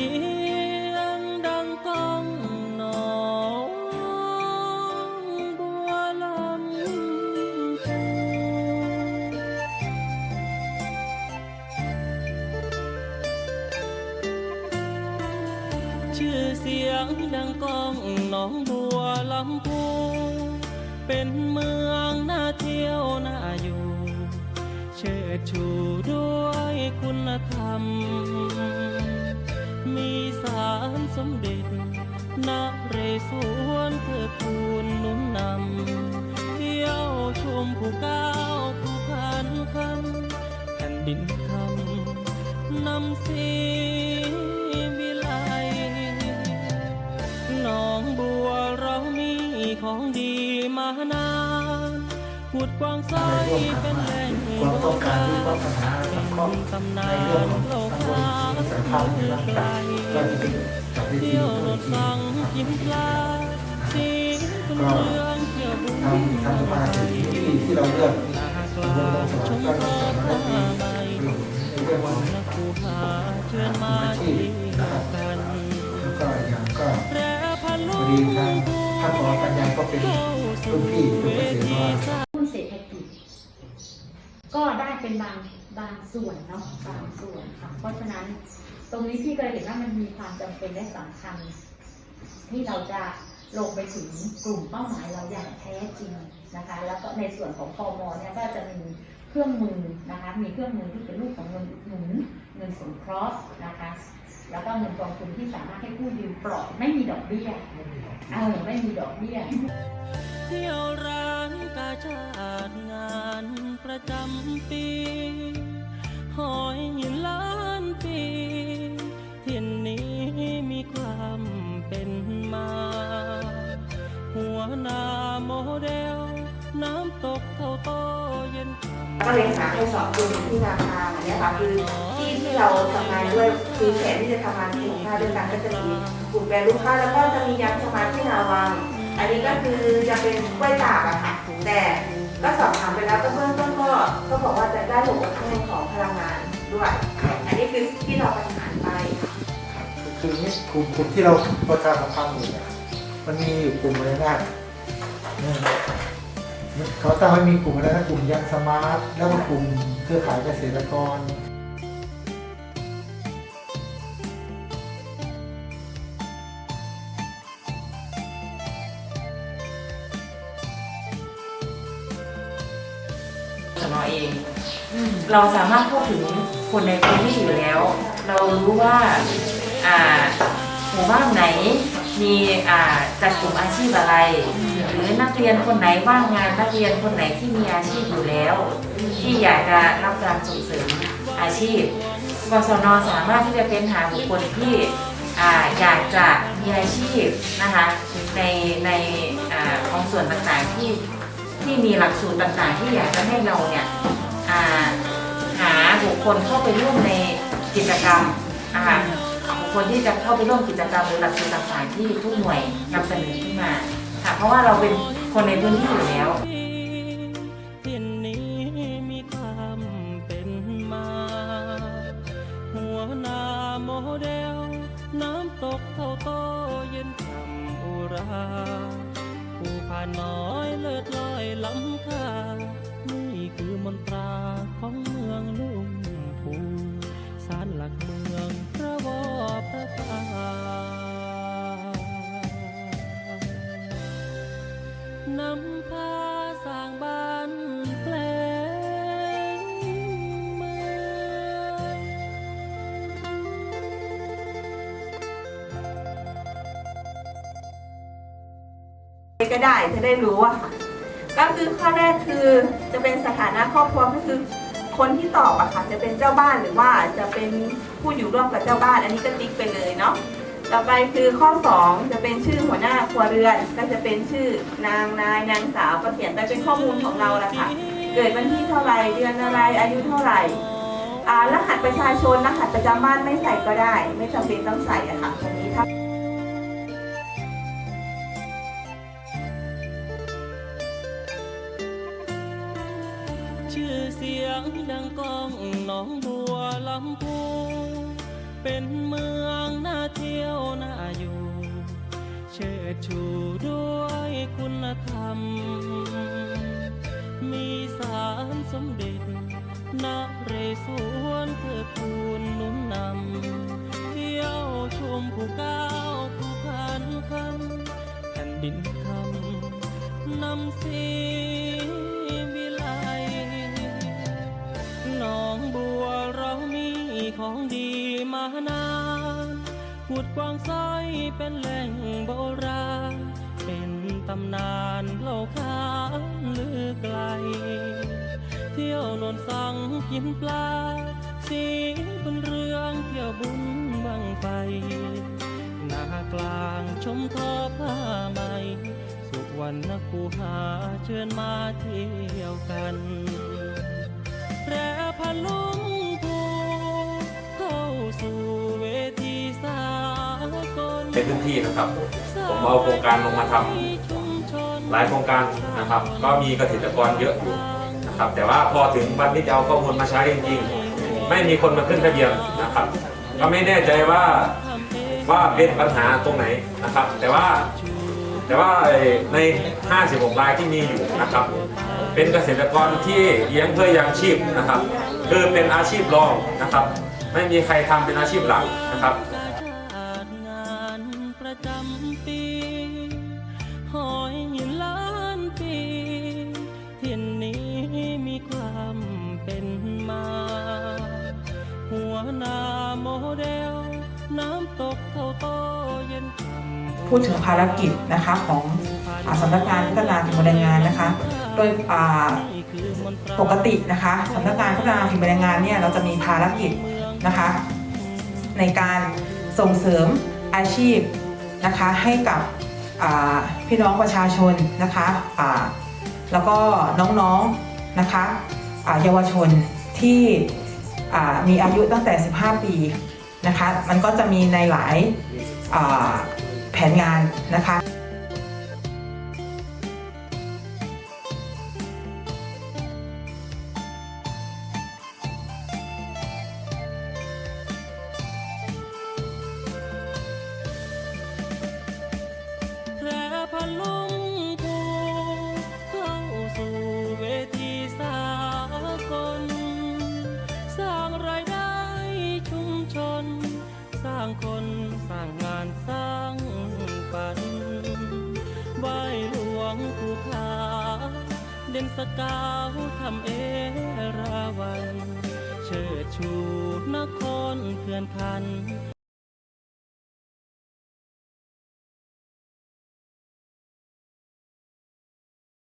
สียงดังก้องหนองบัวลำพูชื่อเสียงดังก้องหนองบัวลำพูเป็นเมืองน่าเที่ยวน่าอยู่ เชิดชูด้วยคุณธรรมมีสานสมเด็จนเรศวรเพื่อทูลหนุนนำเที่ยวชมผู้ก้าวผู้พันคำแผ่นดินคำนำสีวิ ขุดกวางซ้ายเป็นแหล่งความต้องการที่ว่าปัญหาสังคมตำนาในเรื่องของโลตำบลกาสายพานที่รักไกลกันก็จะเป็นจัดวิธีเที่ยวรด้วยถทีสั่งกินปลาสีคุณเมืองเที่ยวบุญทำทำสมาธิที่ที่เราเลือกนากตำบลาสชวรรมค์ก็ทลองสวรรค์ผ้าได้ดีในเรื่องของนักภูหาเชิญมาที่กันแล้วก็อย่างก็แปรพันลูอดีทางท่านผอปัญญาก็เป็นรุ่นพี่รุ่นเกษตรว่า หุ้นเศรษฐกิจ ก็ได้เป็นบางบางส่วนเนาะบางส่วนค่ะ เพราะฉะนั้นตรงนี้พี่ก็เลยเห็นว่ามันมีความจำเป็นและสำคัญ ที่เราจะลงไปถึงกลุ่มเป้าหมายเราอย่างแท้จริงนะคะ แล้วก็ในส่วนของพมเนี่ยก็จะมีเครื่องมือนะคะ มีเครื่องมือที่เป็นรูปของเงินหนุนเงินสงเคราะห์นะคะ แล้วก็เงินกองทุนที่สามารถให้ผู้ยืมปลอดไม่มีดอกเบี้ยเออไม่มีดอกเบี้ยเที่ยวรา กาชาดงานประจำปีหอยหินล้านปีที่นนี้มีความเป็นมา หัวนาโมเดล น้ำตกเท่าโตเย็นก็เลยหาให้สองกลุ่มที่นาคาอันเนี้ยค่ะคือที่ที่เราทำงานด้วยคือแผนที่จะทำงานที่ของข้าด้วยกันก็จะมีกลุ่มแปรรูปข้าวแล้วก็จะมียางสมาที่นาวัง อันนี้ก็คือจะเป็นกล้วยตากอะค่ะ แต่ก็สอบถามไปแล้วก็เบื้องต้นก็ก็บอกว่าจะได้ผลกระทบของพลังงานด้วย อันนี้คือที่เราประสานไป คือนี่กลุ่มกลุ่มที่เราประชาสัมพันธ์อยู่เนี่ยมันมีอยู่กลุ่มอะไรนะเนี่ยเขาตั้งให้มีกลุ่มอะไรนะกลุ่มยังสมาร์ทแล้วก็กลุ่มเครือข่ายเกษตรกร สนอเอง เราสามารถเข้าถึงคนในพื้นที่อยู่แล้ว เรารู้ว่าอ่าหมู่บ้านไหนมีอ่าจัดกลุ่มอาชีพอะไร หรือนักเรียนคนไหนว่างงานนักเรียนคนไหนที่มีอาชีพอยู่แล้ว ที่อยากจะรับการส่งเสริมอาชีพกศนสามารถที่จะเป็นหาบุคคลที่อ่าอยากจะมีอาชีพนะคะในในอ่าของส่วนต่างๆที่ ที่มีหลักสูตรต่างๆ ที่อยากจะให้เราเนี่ยาหาบุคคลเข้าไปร่วมในกิจกรรมนะคะบุคคลที่จะเข้าไปร่วมกิจกรรมหรือหลักสูตรต่างๆที่ทุกหน่วยนำเสนอขึ้นมาค่ะเพราะว่าเราเป็นคนในพื้นที่อยู่แล้วน้ำตกเท่าโตเย็นฉ่ำอุราผู้ผ่านน้อย ลักเมืองพระวอพระตานำพาสร้างบ้านแปลงเมืองก็ได้จะได้รู้อะค่ะก็คือข้อแรกคือจะเป็นสถานะครอบครัวก็คือ คนที่ตอบอะค่ะจะเป็นเจ้าบ้านหรือว่าจะเป็นผู้อยู่ร่วมกับเจ้าบ้าน อันนี้ก็ติ๊กไปเลยเนาะต่อไปคือข้อ 2 จะเป็นชื่อหัวหน้าครัวเรือน ก็จะเป็นชื่อนางนายนางสาวก็เขียนไปเป็นข้อมูลของเราแหละค่ะเกิดวันที่เท่าไหร่เดือนอะไรอายุเท่าไหร่อ่ารหัสประชาชนรหัสประจำบ้านไม่ใส่ก็ได้ ไม่จำเป็นต้องใส่อะค่ะ ก้องหนองบัวลำพูเป็นเมืองน่าเที่ยวน่าอยู่ เชิดชูด้วยคุณธรรม มีสารสมเด็จนาเรศวนเพื่อคูณนุนนำ เที่ยวชมภูเก้าวผู้พันคำแผ่นดิน นานขุดกวางซ้อยเป็นแหล่งโบราณ เป็นตำนานเล่าขาลือไกล เที่ยวโนนสังกินปลา สีบนเรืองเที่ยวบุญบังไฟนากลางชมทอผ้าไหมสุวรรณคูหาเชิญมาเที่ยวกันแปรพันลุง สู่เวทีสากลในพื้นที่นะครับ ผมเอาโครงการลงมาทำหลายโครงการนะครับ ก็มีเกษตรกรเยอะอยู่นะครับ แต่ว่าพอถึงวันที่จะเอาข้อมูลมาใช้จริงๆ ไม่มีคนมาขึ้นทะเบียนนะครับ ก็ไม่แน่ใจว่าว่าเป็นปัญหาตรงไหนนะครับ แต่ว่าแต่ว่าใน 56รายที่มีอยู่นะครับ เป็นเกษตรกรที่เลี้ยงเพื่อยังชีพนะครับ คือเป็นอาชีพรองนะครับ ไม่มีใครทำเป็นอาชีพหลักนะครับพูดถึงภารกิจนะคะของอสำนักงานพัฒนาฝีมือแรงงานนะคะ โดยปกตินะคะสำนักงานพัฒนาฝีมือแรงงานเนี่ยเราจะมีภารกิจ นะคะ ในการส่งเสริมอาชีพนะคะให้กับพี่น้องประชาชนนะคะแล้วก็น้องๆนะคะเยาวชนที่มีอายุตั้งแต่ 15 ปีนะคะ มันก็จะมีในหลายแผนงานนะคะ เด่นสกาวทำเอราวัน เชิดชูนครเพื่อนคัน